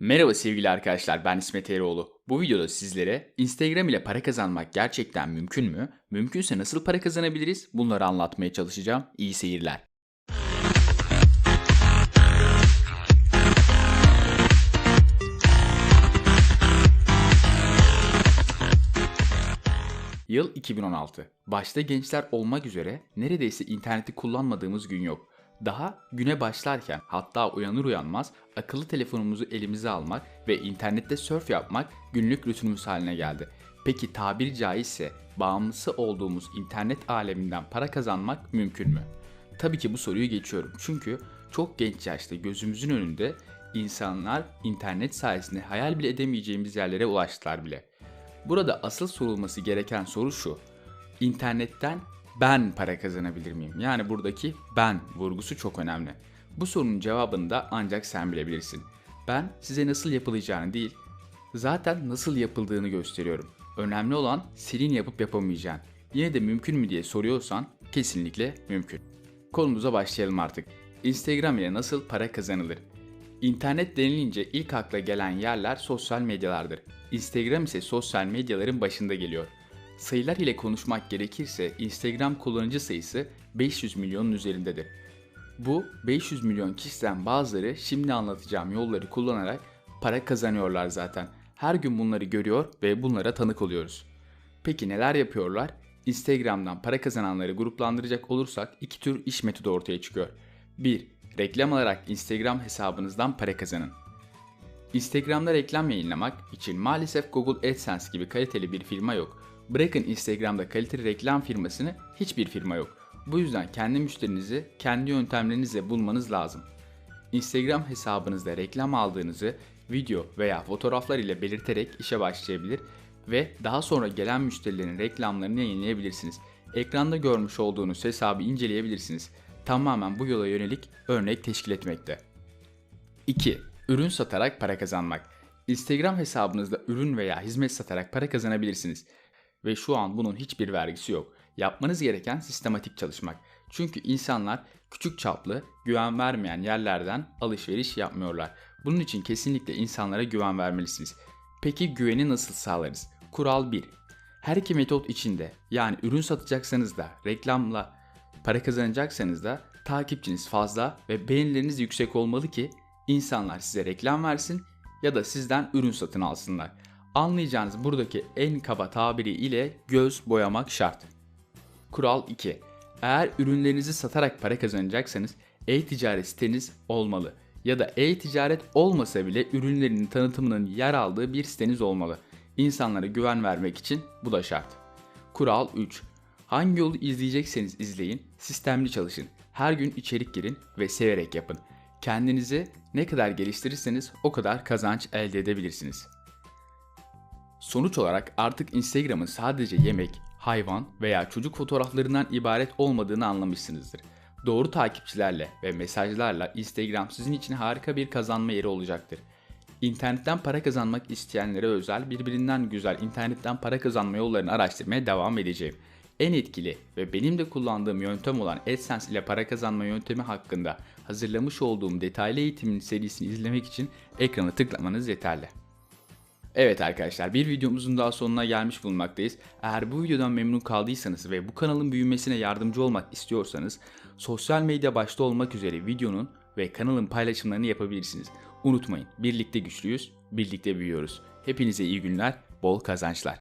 Merhaba sevgili arkadaşlar ben İsmet Eroğlu. Bu videoda sizlere Instagram ile para kazanmak gerçekten mümkün mü? Mümkünse nasıl para kazanabiliriz? Bunları anlatmaya çalışacağım. İyi seyirler. Yıl 2016. Başta gençler olmak üzere neredeyse interneti kullanmadığımız gün yok. Daha güne başlarken hatta uyanır uyanmaz akıllı telefonumuzu elimize almak ve internette surf yapmak günlük rutinimiz haline geldi. Peki tabiri caizse bağımlısı olduğumuz internet aleminden para kazanmak mümkün mü? Tabii ki bu soruyu geçiyorum. Çünkü çok genç yaşta gözümüzün önünde insanlar internet sayesinde hayal bile edemeyeceğimiz yerlere ulaştılar bile. Burada asıl sorulması gereken soru şu. İnternetten ben para kazanabilir miyim? Yani buradaki ben vurgusu çok önemli. Bu sorunun cevabını da ancak sen bilebilirsin. Ben size nasıl yapılacağını değil, zaten nasıl yapıldığını gösteriyorum. Önemli olan senin yapıp yapamayacağın. Yine de mümkün mü diye soruyorsan kesinlikle mümkün. Konumuza başlayalım artık. Instagram ile nasıl para kazanılır? İnternet denilince ilk akla gelen yerler sosyal medyalardır. Instagram ise sosyal medyaların başında geliyor. Sayılar ile konuşmak gerekirse Instagram kullanıcı sayısı 500 milyonun üzerindedir. Bu 500 milyon kişiden bazıları şimdi anlatacağım yolları kullanarak para kazanıyorlar zaten. Her gün bunları görüyor ve bunlara tanık oluyoruz. Peki neler yapıyorlar? Instagram'dan para kazananları gruplandıracak olursak iki tür iş metodu ortaya çıkıyor. 1. Reklam alarak Instagram hesabınızdan para kazanın. Instagram'da reklam yayınlamak için maalesef Google AdSense gibi kaliteli bir firma yok. Bırakın Instagram'da kaliteli reklam firmasını hiçbir firma yok. Bu yüzden kendi müşterinizi kendi yöntemlerinizle bulmanız lazım. Instagram hesabınızda reklam aldığınızı video veya fotoğraflar ile belirterek işe başlayabilir ve daha sonra gelen müşterilerin reklamlarını yayınlayabilirsiniz. Ekranda görmüş olduğunuz hesabı inceleyebilirsiniz. Tamamen bu yola yönelik örnek teşkil etmekte. 2. Ürün satarak para kazanmak. Instagram hesabınızda ürün veya hizmet satarak para kazanabilirsiniz. Ve şu an bunun hiçbir vergisi yok. Yapmanız gereken sistematik çalışmak. Çünkü insanlar küçük çaplı, güven vermeyen yerlerden alışveriş yapmıyorlar. Bunun için kesinlikle insanlara güven vermelisiniz. Peki güveni nasıl sağlarız? Kural 1. Her iki metot içinde yani ürün satacaksanız da reklamla para kazanacaksanız da takipçiniz fazla ve beğenileriniz yüksek olmalı ki insanlar size reklam versin ya da sizden ürün satın alsınlar. Anlayacağınız buradaki en kaba tabiri ile göz boyamak şart. Kural 2. Eğer ürünlerinizi satarak para kazanacaksanız e-ticaret siteniz olmalı ya da e-ticaret olmasa bile ürünlerinin tanıtımının yer aldığı bir siteniz olmalı. İnsanlara güven vermek için bu da şart. Kural 3. Hangi yolu izleyecekseniz izleyin, sistemli çalışın. Her gün içerik girin ve severek yapın. Kendinizi ne kadar geliştirirseniz o kadar kazanç elde edebilirsiniz. Sonuç olarak artık Instagram'ın sadece yemek, hayvan veya çocuk fotoğraflarından ibaret olmadığını anlamışsınızdır. Doğru takipçilerle ve mesajlarla Instagram sizin için harika bir kazanma yeri olacaktır. İnternetten para kazanmak isteyenlere özel birbirinden güzel internetten para kazanma yollarını araştırmaya devam edeceğim. En etkili ve benim de kullandığım yöntem olan AdSense ile para kazanma yöntemi hakkında hazırlamış olduğum detaylı eğitimin serisini izlemek için ekranı tıklamanız yeterli. Evet arkadaşlar bir videomuzun daha sonuna gelmiş bulunmaktayız. Eğer bu videodan memnun kaldıysanız ve bu kanalın büyümesine yardımcı olmak istiyorsanız sosyal medya başta olmak üzere videonun ve kanalın paylaşımlarını yapabilirsiniz. Unutmayın birlikte güçlüyüz, birlikte büyüyoruz. Hepinize iyi günler, bol kazançlar.